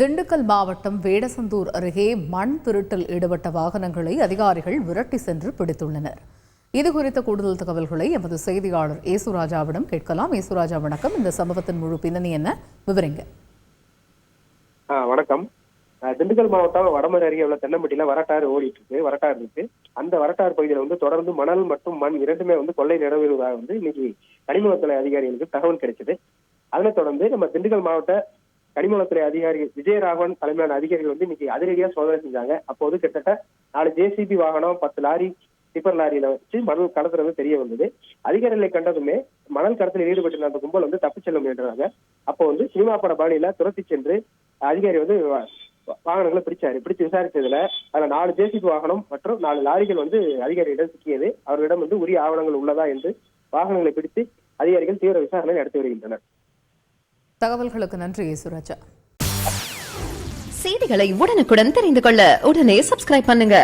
திண்டுக்கல் மாவட்டம் வேடசந்தூர் அருகே மண் திருட்டில் ஈடுபட்ட வாகனங்களை அதிகாரிகள் விரட்டி சென்று பிடித்துள்ளனர். இது குறித்த கூடுதல் தகவல்களை எமது செய்தியாளர் ஏசுராஜாவிடம் கேட்கலாம். ஏசுராஜா வணக்கம். இந்த சம்பவத்தின் முழு பின்னணி என்ன? விவரிங்க. வணக்கம். திண்டுக்கல் மாவட்டம் வடமரை அருகே உள்ள தென்னம்பட்டியில வரட்டாறு ஓடிட்டு இருக்கு வரட்டாறு இருக்கு. அந்த வரட்டாறு பகுதியில வந்து தொடர்ந்து மணல் மற்றும் மண் இரண்டுமே வந்து கொள்ளை நிறைவேறுவதாக வந்து இன்னைக்கு கனிமவளத்துறை அதிகாரிகளுக்கு தகவல் கிடைச்சது. அதனைத் தொடர்ந்து நம்ம திண்டுக்கல் மாவட்ட கனிமவளத்துறை அதிகாரி விஜயராகவன் தலைமையான அதிகாரிகள் வந்து இன்னைக்கு அதிரடியா சோதனை செஞ்சாங்க. அப்போது கிட்டத்தட்ட நாலு ஜேசிபி வாகனம் பத்து லாரி டிப்பர் லாரியில வச்சு மணல் கடத்துறது தெரிய வந்தது. அதிகாரிகளை கண்டதுமே மணல் கடத்தலில் ஈடுபட்டிருந்த அந்த கும்பல் வந்து தப்பிச் செல்ல முயன்றாங்க. அப்போ வந்து சினிமா பட பாணியில துரத்தி சென்று அதிகாரி வந்து வாகனங்களை பிடிச்சாரு. பிடிச்சு விசாரிச்சதுல அதுல நாலு ஜேசிபி வாகனம் மற்றும் நாலு லாரிகள் வந்து அதிகாரியிடம் சிக்கியது. அவர்களிடம் வந்து உரிய ஆவணங்கள் உள்ளதா என்று வாகனங்களை பிடித்து அதிகாரிகள் தீவிர விசாரணை நடத்தி வருகின்றனர். தகவல்களுக்கு நன்றி சுராஜா செய்திகளை உடனுக்குடன் தெரிந்து கொள்ள உடனே சப்ஸ்கிரைப் பண்ணுங்க.